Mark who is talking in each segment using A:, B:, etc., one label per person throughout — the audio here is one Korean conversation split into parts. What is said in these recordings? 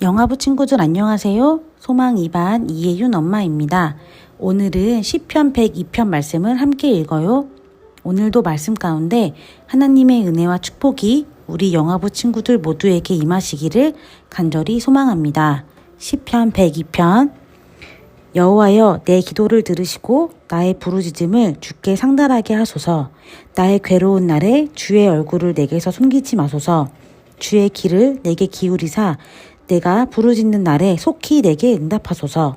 A: 영화부 친구들 안녕하세요. 소망 2반 이혜윤 엄마입니다. 오늘은 시편 102편 말씀을 함께 읽어요. 오늘도 말씀 가운데 하나님의 은혜와 축복이 우리 영화부 친구들 모두에게 임하시기를 간절히 소망합니다. 시편 102편 여호와여 내 기도를 들으시고 나의 부르짖음을 주께 상달하게 하소서 나의 괴로운 날에 주의 얼굴을 내게서 숨기지 마소서 주의 길을 내게 기울이사 내가 부르짖는 날에 속히 내게 응답하소서.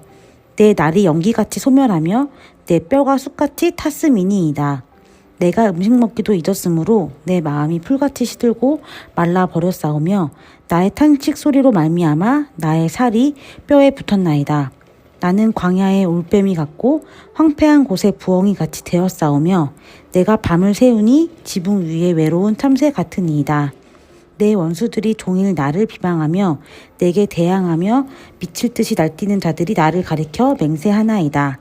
A: 내 날이 연기같이 소멸하며 내 뼈가 쑥같이 탔음이니이다. 내가 음식 먹기도 잊었으므로 내 마음이 풀같이 시들고 말라 버렸사오며 나의 탄식 소리로 말미암아 나의 살이 뼈에 붙었나이다. 나는 광야의 올빼미 같고 황폐한 곳에 부엉이 같이 되었사오며 내가 밤을 새우니 지붕 위에 외로운 참새 같으니이다. 내 원수들이 종일 나를 비방하며 내게 대항하며 미칠 듯이 날뛰는 자들이 나를 가리켜 맹세하나이다.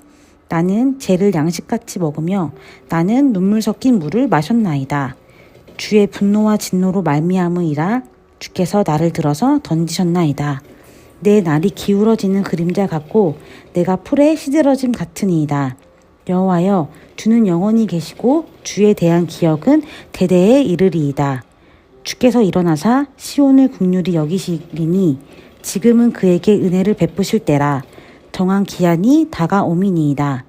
A: 나는 죄를 양식같이 먹으며 나는 눈물 섞인 물을 마셨나이다. 주의 분노와 진노로 말미암으이라 주께서 나를 들어서 던지셨나이다. 내 날이 기울어지는 그림자 같고 내가 풀에 시들어짐 같으니이다. 여호와여 주는 영원히 계시고 주에 대한 기억은 대대에 이르리이다. 주께서 일어나사 시온을 국률이 여기시리니 지금은 그에게 은혜를 베푸실 때라 정한 기한이 다가오미니이다.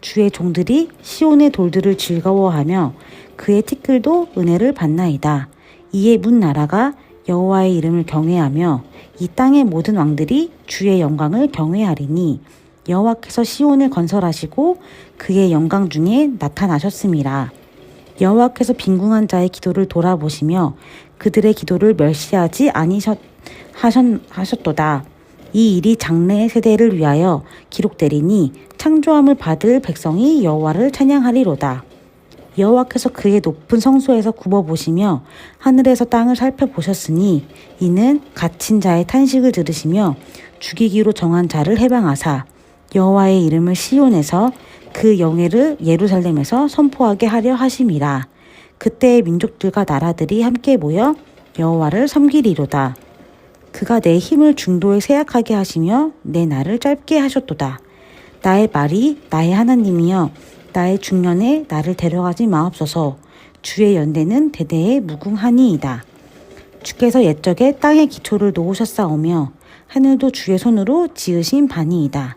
A: 주의 종들이 시온의 돌들을 즐거워하며 그의 티끌도 은혜를 받나이다. 이에 문 나라가 여호와의 이름을 경외하며 이 땅의 모든 왕들이 주의 영광을 경외하리니 여호와께서 시온을 건설하시고 그의 영광 중에 나타나셨음이라. 여호와께서 빈궁한 자의 기도를 돌아보시며 그들의 기도를 멸시하지 아니셨 하셨, 하셨도다. 이 일이 장래의 세대를 위하여 기록되리니 창조함을 받을 백성이 여호와를 찬양하리로다. 여호와께서 그의 높은 성소에서 굽어 보시며 하늘에서 땅을 살펴보셨으니 이는 갇힌 자의 탄식을 들으시며 죽이기로 정한 자를 해방하사 여호와의 이름을 시온에서 그 영예를 예루살렘에서 선포하게 하려 하심이라. 그때의 민족들과 나라들이 함께 모여 여호와를 섬기리로다. 그가 내 힘을 중도에 세약하게 하시며 내 날을 짧게 하셨도다. 나의 말이 나의 하나님이여 나의 중년에 나를 데려가지 마옵소서. 주의 연대는 대대에 무궁하니이다. 주께서 옛적에 땅의 기초를 놓으셨사오며 하늘도 주의 손으로 지으신 바니이다.